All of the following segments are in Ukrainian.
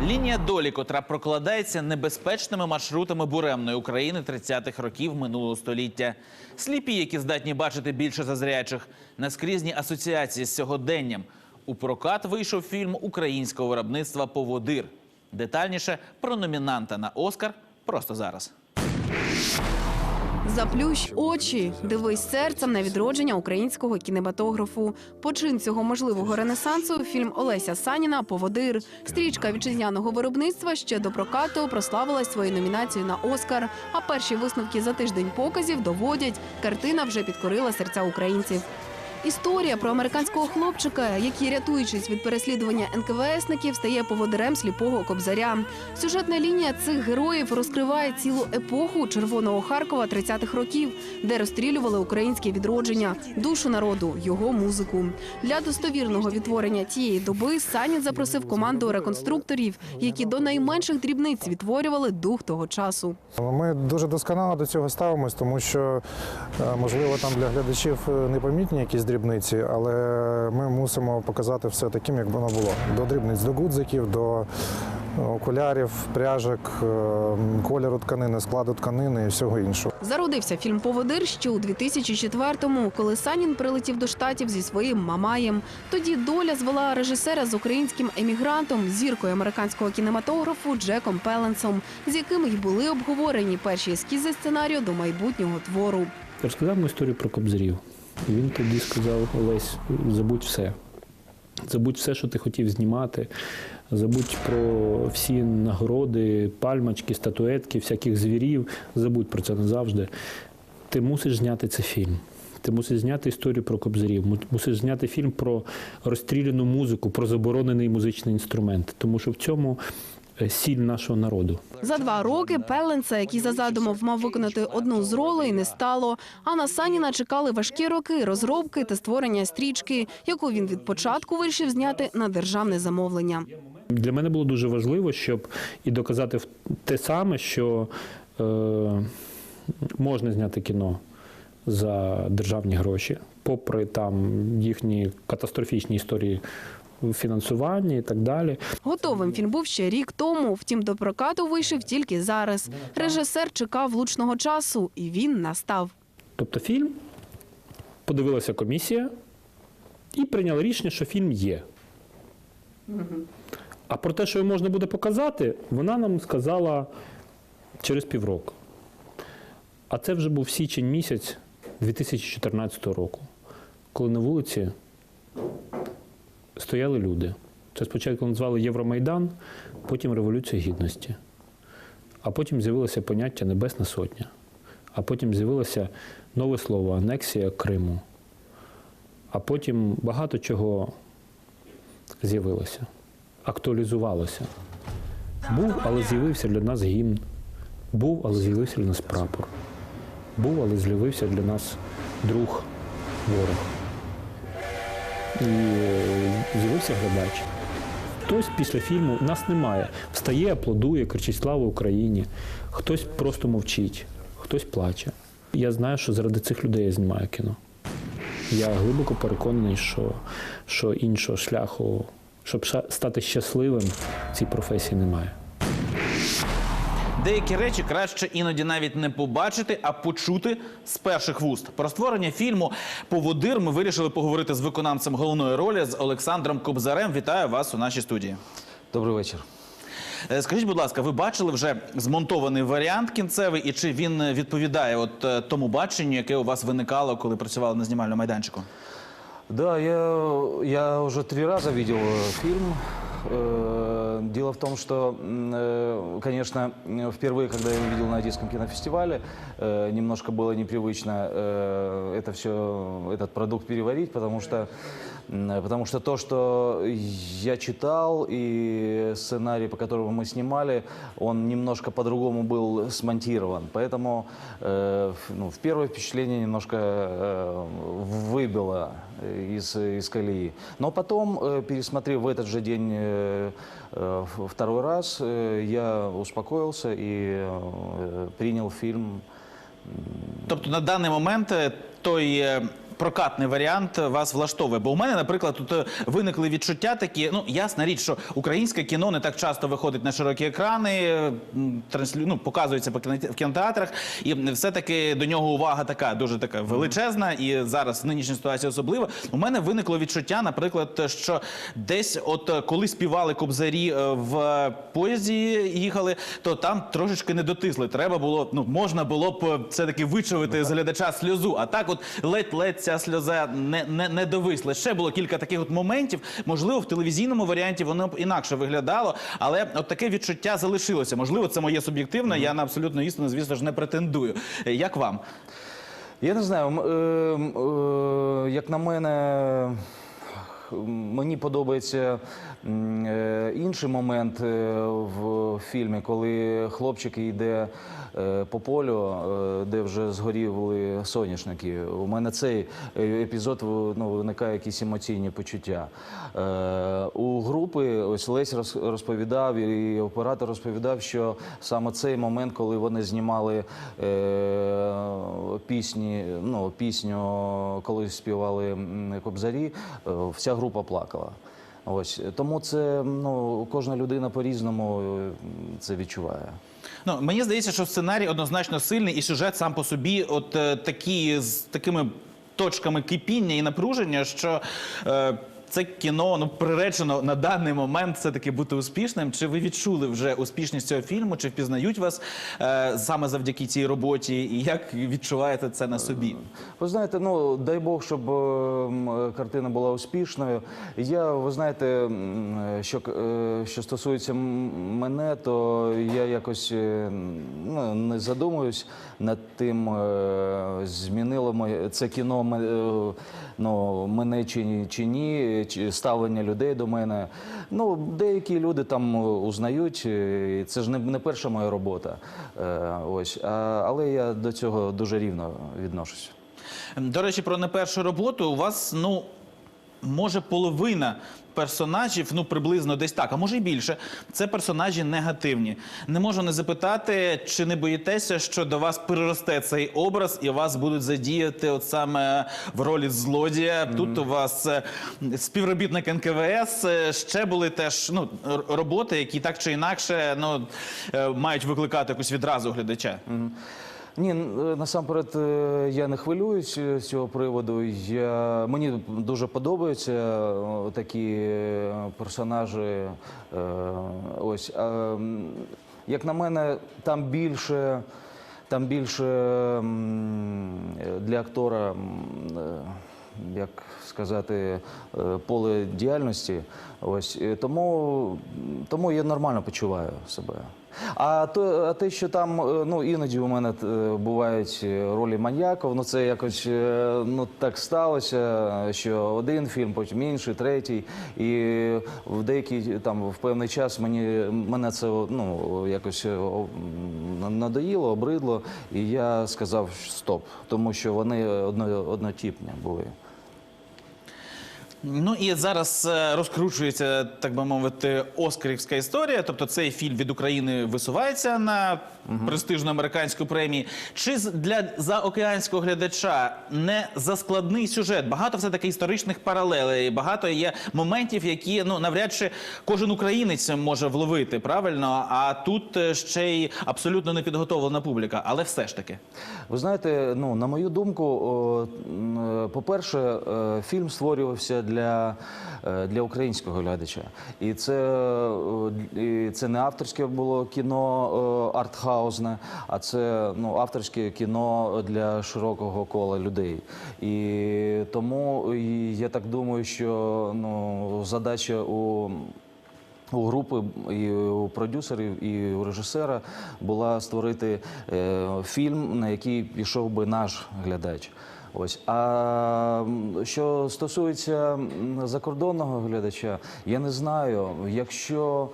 Лінія долі, котра прокладається небезпечними маршрутами буремної України 30-х років минулого століття. Сліпі, які здатні бачити більше зазрячих, наскрізні асоціації з сьогоденням. У прокат вийшов фільм українського виробництва Поводир. Детальніше про номінанта на Оскар просто зараз. Заплющ очі, дивись серцем на відродження українського кінематографу. Почин цього можливого ренесансу фільм Олеся Саніна Поводир. Стрічка вітчизняного виробництва ще до прокату прославилась своєю номінацією на Оскар. А перші висновки за тиждень показів доводять, картина вже підкорила серця українців. Історія про американського хлопчика, який, рятуючись від переслідування НКВСників, стає поводирем сліпого кобзаря. Сюжетна лінія цих героїв розкриває цілу епоху Червоного Харкова 30-х років, де розстрілювали українське відродження, душу народу, його музику. Для достовірного відтворення тієї доби Санін запросив команду реконструкторів, які до найменших дрібниць відтворювали дух того часу. Ми дуже досконало до цього ставимось, тому що е, можливо там для глядачів е, непомітні якісь дрібниці, але ми мусимо показати все таким, як воно було. До дрібниць, до гудзиків, до е, окулярів, пряжок, е, кольору тканини, складу тканини і всього іншого. Зародився фільм Поводир ще у 2004-му, коли Санін прилетів до штатів зі своїм мамаєм. Тоді доля звела режисера з українським емігрантом, зіркою американського кінематографу Джеком Пеленсом, з яким й були обговорені перші ескізи сценарію до майбутнього твору. Розказав історію про кобзарів. Він тоді сказав: Олесь, забудь все. Забудь все, що ти хотів знімати. Забудь про всі нагороди, пальмочки, статуетки, всяких звірів. Забудь про це назавжди. Ти мусиш зняти цей фільм. Ти мусиш зняти історію про кобзарів, мусиш зняти фільм про розстріляну музику, про заборонений музичний інструмент. Тому що в цьому сіль нашого народу. За два роки Пеленса, який за задумом мав виконати одну з ролей, не стало. А на Саніна чекали важкі роки розробки та створення стрічки, яку він від початку вирішив зняти на державне замовлення. Для мене було дуже важливо, щоб і доказати те саме, що е, можна зняти кіно за державні гроші, попри там їхні катастрофічні історії в фінансуванні і так далі. Готовим фільм був ще рік тому. Втім, до прокату вийшов тільки зараз. Режисер чекав влучного часу, і він настав. Тобто фільм подивилася комісія і прийняла рішення, що фільм є. А про те, що його можна буде показати, вона нам сказала через півроку. А це вже був січень місяць 2014 року, коли на вулиці стояли люди. Це спочатку назвали Євромайдан, потім Революція Гідності. А потім з'явилося поняття Небесна Сотня. А потім з'явилося нове слово анексія Криму. А потім багато чого з'явилося, актуалізувалося. Був, але з'явився для нас гімн. Був, але з'явився для нас прапор. Був, але з'явився для нас друг, ворог. І е, з'явився глядач. Хтось після фільму нас немає. Встає, аплодує, кричить Слава Україні. Хтось просто мовчить, хтось плаче. Я знаю, що заради цих людей я знімаю кіно. Я глибоко переконаний, що, що іншого шляху, щоб стати щасливим цій професії немає. Деякі речі краще іноді навіть не побачити, а почути з перших вуст. Про створення фільму Поводир ми вирішили поговорити з виконавцем головної ролі з Олександром Кобзарем. Вітаю вас у нашій студії. Добрий вечір. Е, Скажіть, будь ласка, ви бачили вже змонтований варіант кінцевий, і чи він відповідає от е, тому баченню, яке у вас виникало, коли працювали на знімальному майданчику? Да, я, я уже три раза видел э, фильм. Э, Дело в том, что, м, э, конечно, э, впервые, когда я увидел на Одесском кинофестивале, э, немножко было непривычно э, это все, этот продукт переварить, потому что, м, потому что то, что я читал и сценарий, по которому мы снимали, он немножко по-другому был смонтирован. Поэтому э, в- ну, в первое впечатление немножко э, выбило из, из колеи. Но потом, э, пересмотрев в этот же день э, э, в- второй раз, э, я успокоился и э, принял фильм Тобто на даний момент е, той е, прокатний варіант вас влаштовує? Бо у мене, наприклад, тут е, виникли відчуття такі. Ну ясна річ, що українське кіно не так часто виходить на широкі екрани, е, транслю... ну, показується по в кінотеатрах, і все-таки до нього увага така дуже така величезна, і зараз в нинішній ситуації особливо. У мене виникло відчуття, наприклад, що десь, от е, коли співали кобзарі в поїзді, їхали, то там трошечки не дотисли. Треба було, ну можна було б е, все-таки вичавити з глядача сльозу. А так, от ледь-ледь ця сльоза не, не, не довисла. Ще було кілька таких от моментів. Можливо, в телевізійному варіанті воно б інакше виглядало, але от таке відчуття залишилося. Можливо, це моє суб'єктивне. Я на абсолютно істину, звісно ж, не претендую. Як вам? Я не знаю, е, е, як на мене, мені подобається е, інший момент е, в фільмі, коли хлопчик йде е, по полю, е, де вже згоріли соняшники. У мене цей е, епізод ну, виникає якісь емоційні почуття. У групи ось Лесь розповідав і оператор розповідав, що саме цей момент, коли вони знімали пісні, ну, пісню, коли співали кобзарі, вся група плакала. Ось тому це ну кожна людина по-різному е, це відчуває. Ну мені здається, що сценарій однозначно сильний, і сюжет сам по собі, от е, такі з такими точками кипіння і напруження, що. Е, це кіно ну приречено на даний момент все таки бути успішним. Чи ви відчули вже успішність цього фільму? Чи впізнають вас е, саме завдяки цій роботі? І як відчуваєте це на собі? Ви знаєте, ну дай Бог, щоб е, картина була успішною. Я, ви знаєте, що, е, що стосується мене, то я якось е, ну, не задумуюсь над тим, е, змінило моє це кіно е, ну, мене чи, чи ні, чи ставлення людей до мене. Ну, деякі люди там е, узнають, е, і це ж не, перша моя робота. Е, але я до цього дуже рівно відношусь. До речі, про не першу роботу у вас, ну, може, половина персонажів, ну приблизно десь так, а може й більше. Це персонажі негативні. Не можу не запитати, чи не боїтеся, що до вас переросте цей образ і вас будуть задіяти от саме в ролі злодія. Тут у вас е, співробітник НКВС. е, Ще були теж ну, роботи, які так чи інакше ну, е, мають викликати якусь відразу глядача. Ні, н- е, насамперед е, я не хвилююсь е, з цього приводу. Я, мені дуже подобаються такі персонажі. Ось. Як на мене, там більше, там більше для актора, як сказати, поле діяльності. Ось. Тому, тому я нормально почуваю себе. А то, а те, що там е, ну іноді у мене е, бувають е, ролі маньяків, ну це якось ну так сталося, що один фільм, потім інший, третій. І в деякий там в певний час мені мене це ну якось надоїло, обридло, і я сказав стоп, тому що вони одно, однотіпні були. Ну і зараз е, розкручується, так би мовити, оскарівська історія. Тобто цей фільм від України висувається на престижну американську премію. Чи для заокеанського глядача не заскладний сюжет? Багато все таки історичних паралелей, багато є моментів, які ну навряд чи кожен українець може вловити правильно. А тут е, ще й абсолютно непідготовлена публіка. Але все ж таки. Ви знаєте, ну на мою думку, е, по-перше, е, фільм створювався для, е, для українського глядача, і це, е, і це не авторське було кіно е, артхаусне, а це ну авторське кіно для широкого кола людей. І тому я так думаю, що ну задача у у групи і у продюсерів, і у режисера була створити е, фільм, на який пішов би наш глядач. Ось. А що стосується закордонного глядача, я не знаю, якщо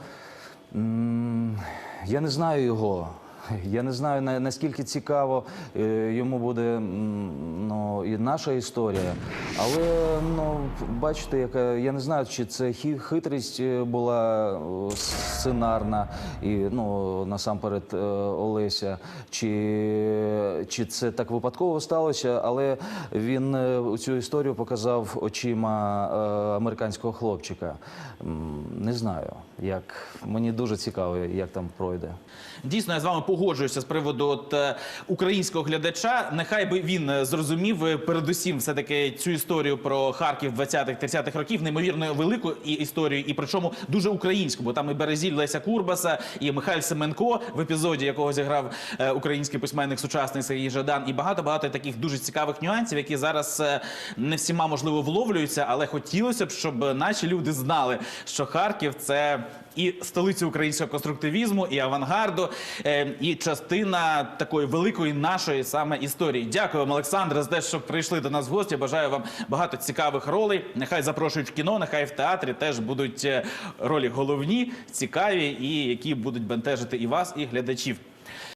я не знаю його. Я не знаю на- наскільки цікаво е, йому буде ну, і наша історія. Але ну, бачите, яка я не знаю, чи це хитрість е, була е, сценарна і ну насамперед Олеся, чи, чи це так випадково сталося, але він цю історію показав очима американського хлопчика. Не знаю, як мені дуже цікаво, як там пройде. Дійсно, я з вами погоджуюся з приводу от, е, українського глядача. Нехай би він е, зрозумів е, передусім все таки цю історію про Харків 20-30-х років, неймовірно велику історію, і причому дуже українську, бо там і Березіль Леся Курбаса, і Михайль Семенко в епізоді, якого зіграв український письменник сучасний Сергій Жадан, і багато багато таких дуже цікавих нюансів, які зараз не всіма можливо вловлюються, але хотілося б, щоб наші люди знали, що Харків це і столицю українського конструктивізму, і авангарду, е, і частина такої великої нашої саме історії. Дякую вам, Олександре, за те, що прийшли до нас в гості. Бажаю вам багато цікавих ролей. Нехай запрошують в кіно, нехай в театрі теж будуть е, ролі головні, цікаві і які будуть бентежити і вас, і глядачів.